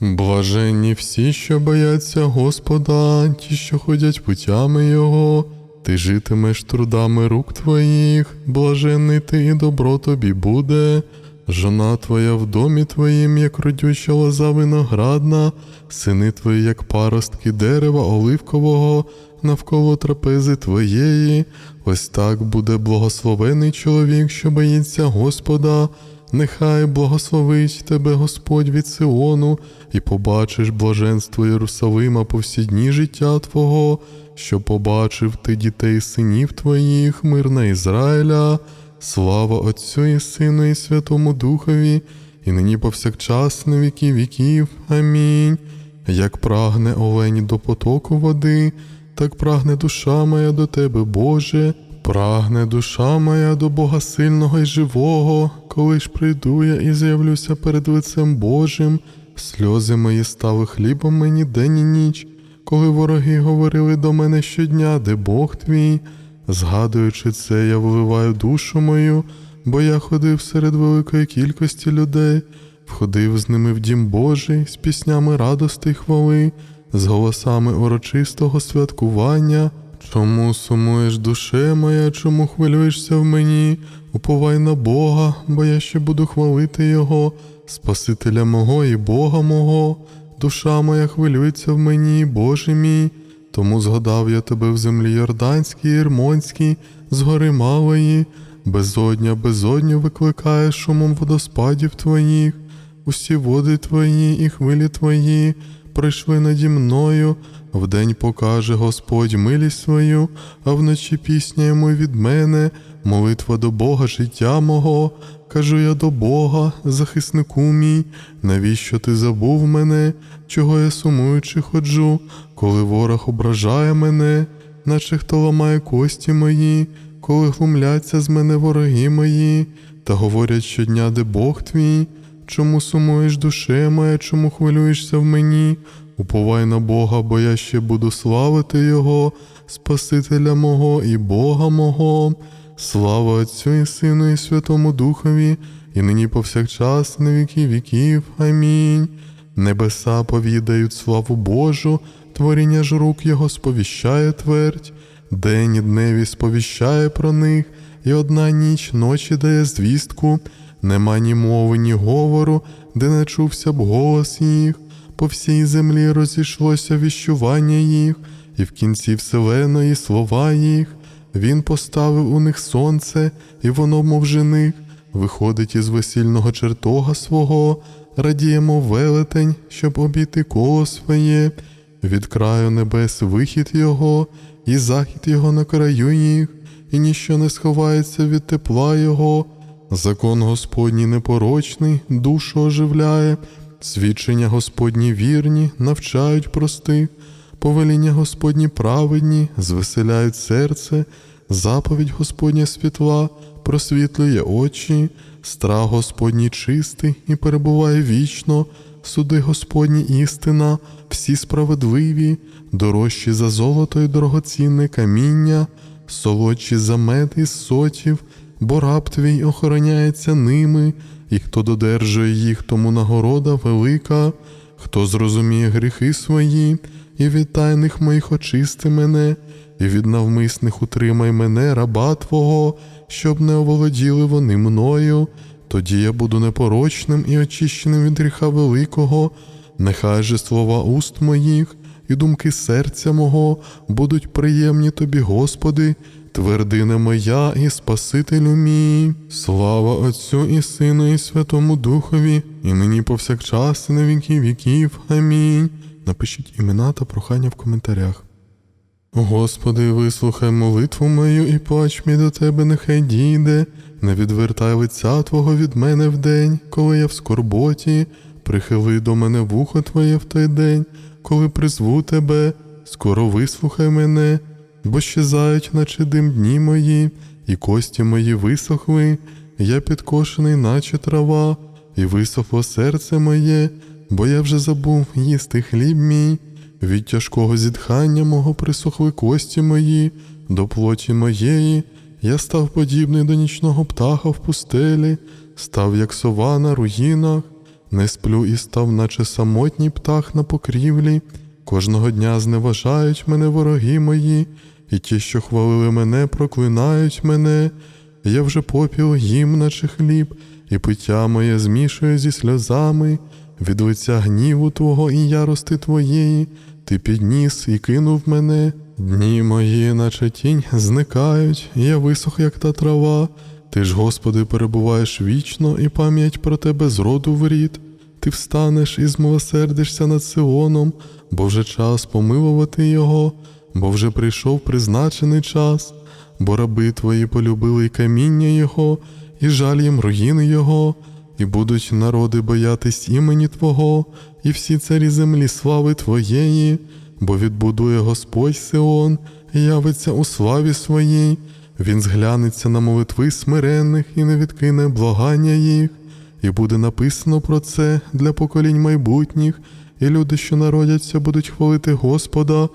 Блаженні всі, що бояться Господа, ті, що ходять путями Його, ти житимеш трудами рук твоїх, блаженний ти і добро тобі буде. Жона твоя в домі твоїм, як родюча лоза виноградна, сини твої, як паростки дерева оливкового, навколо трапези твоєї. Ось так буде благословений чоловік, що боїться Господа. Нехай благословить тебе Господь від Сиону, і побачиш блаженство Єрусалима по всі дні життя Твого, що побачив ти дітей синів твоїх, мир на Ізраїля, слава Отцю і Сину, і Святому Духові, і нині повсякчас на віки віків. Амінь. Як прагне олень до потоку води, так прагне душа моя до тебе, Боже. Прагне душа моя до Бога сильного і живого, коли ж прийду я і з'явлюся перед лицем Божим, сльози мої стали хлібом мені день і ніч, коли вороги говорили до мене щодня, де Бог твій. Згадуючи це, я вливаю душу мою, бо я ходив серед великої кількості людей, входив з ними в дім Божий, з піснями радости й хвали, з голосами урочистого святкування. Чому сумуєш душе моя, чому хвилюєшся в мені? Уповай на Бога, бо я ще буду хвалити Його, Спасителя мого і Бога мого. Душа моя хвилюється в мені, Боже мій. Тому згадав я тебе в землі Йорданській, Єрмонській, з гори малої, безодня, безодню викликає шумом водоспадів твоїх, усі води твої і хвилі твої прийшли наді мною. Вдень покаже Господь милість свою, а вночі пісня йому від мене, молитва до Бога життя мого. Кажу я до Бога, захиснику мій, навіщо ти забув мене, чого я сумуючи ходжу, коли ворог ображає мене, наче хто ламає кості мої, коли глумляться з мене вороги мої, та говорять щодня, де Бог твій, чому сумуєш душе моя, чому хвилюєшся в мені? Уповай на Бога, бо я ще буду славити Його, Спасителя мого і Бога мого. Слава Отцю і Сину, і Святому Духові, і нині повсякчас, на віки віків. Амінь. Небеса повідають славу Божу, творіння ж рук Його сповіщає твердь, день і дневі сповіщає про них, і одна ніч ночі дає звістку, нема ні мови, ні говору, де не чувся б голос їх по всій землі розійшлося віщування їх, і в кінці вселеної слова їх. Він поставив у них сонце, і воно, мов жених, виходить із весільного чертога свого, радіємо велетень, щоб обійти коло своє, від краю небес вихід його, і захід його на краю їх, і ніщо не сховається від тепла його. Закон Господній непорочний, душу оживляє. Свідчення Господні вірні, навчають простих, повеління Господні праведні, звеселяють серце, заповідь Господня світла, просвітлює очі, страх Господній чистий і перебуває вічно, суди Господні істина, всі справедливі, дорожчі за золото й дорогоцінне каміння, солодші за мед із сотів, бо раб твій охороняється ними і хто додержує їх, тому нагорода велика, хто зрозуміє гріхи свої, і від тайних моїх очисти мене, і від навмисних утримай мене, раба Твого, щоб не оволоділи вони мною. Тоді я буду непорочним і очищеним від гріха великого, нехай же слова уст моїх і думки серця мого будуть приємні тобі, Господи, твердина моя і Спасителю мій. Слава Отцю і Сину, і Святому Духові, і нині повсякчас, і на віки віків. Амінь. Напишіть імена та прохання в коментарях. Господи, вислухай молитву мою і плач мій до тебе нехай дійде, не відвертай лиця Твого від мене вдень, коли я в скорботі, прихили до мене вухо Твоє в той день, коли призву тебе, скоро вислухай мене, бо щезають, наче дим дні мої, і кості мої висохли, я підкошений, наче трава, і висохло серце моє, бо я вже забув їсти хліб мій. Від тяжкого зітхання мого присохли кості мої, до плоті моєї, я став подібний до нічного птаха в пустелі, став як сова на руїнах, Не сплю і став, наче самотній птах на покрівлі. Кожного дня зневажають мене вороги мої, і ті, що хвалили мене, проклинають мене. Я вже попіл їм, наче хліб, і пиття моє змішує зі сльозами. Від лиця гніву Твого і ярости Твоєї, Ти підніс і кинув мене. Дні мої, наче тінь, зникають, я висох, як та трава. Ти ж, Господи, перебуваєш вічно, і пам'ять про тебе з роду в рід. Ти встанеш і змилосердишся над Сионом, бо вже час помилувати його, бо вже прийшов призначений час, бо раби твої полюбили й каміння Його, і жаль їм руїни Його, і будуть народи боятись імені Твого, і всі царі землі слави Твоєї, бо відбудує Господь Сион, і явиться у славі своїй. Він зглянеться на молитви смиренних і не відкине благання їх. І буде написано про це для поколінь майбутніх, і люди, що народяться, будуть хвалити Господа,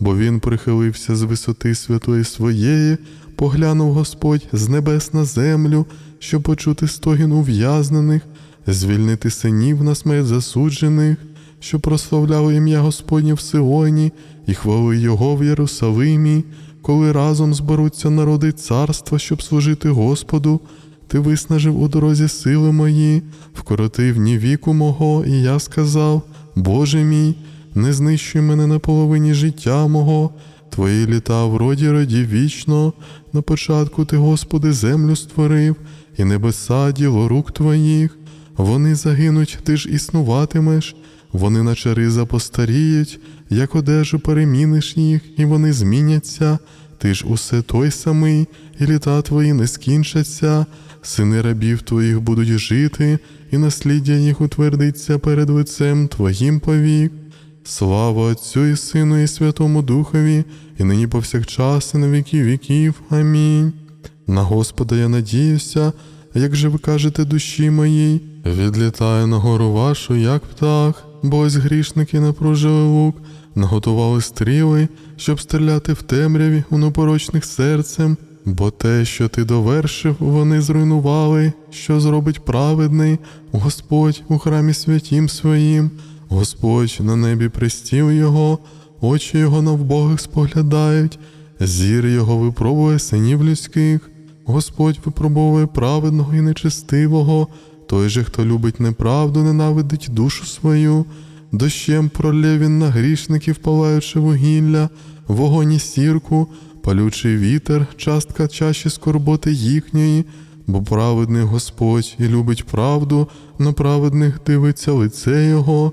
бо Він прихилився з висоти святої своєї, поглянув Господь з небес на землю, щоб почути стогін ув'язнених, звільнити синів на смерть засуджених, що прославляли ім'я Господнє в Сионі і хвали Його в Єрусалимі, коли разом зберуться народи царства, щоб служити Господу. Ти виснажив у дорозі сили мої, вкоротив дні віку мого, і я сказав: Боже мій, не знищуй мене на половині життя мого, Твої літа в роді роді вічно. На початку ти, Господи, землю створив, і небеса діло рук твоїх. Вони загинуть, ти ж існуватимеш, вони наче риза постаріють, як одежу переміниш їх, і вони зміняться. Ти ж усе той самий, і літа твої не скінчаться, сини рабів твоїх будуть жити, і насліддя їх утвердиться перед лицем твоїм повік. Слава Отцю і Сину, і Святому Духові, і нині повсякчас, і на віки віків. Амінь. На Господа я надіюся, як же ви кажете душі моїй, відлітаю на гору вашу, як птах, бо ось грішники напружили лук, наготували стріли, щоб стріляти в темряві у непорочних серцем, бо те, що ти довершив, вони зруйнували, що зробить праведний Господь у храмі святім своїм. Господь на небі пристів його, очі його на вбогих споглядають, зір його випробує синів людських. Господь випробовує праведного і нечестивого, той же, хто любить неправду, ненавидить душу свою, дощем пролє він на грішників, палаючи вугілля, вогонь і сірку, палючий вітер, частка чаші скорботи їхньої, бо праведний Господь і любить правду, на праведних дивиться лице Його.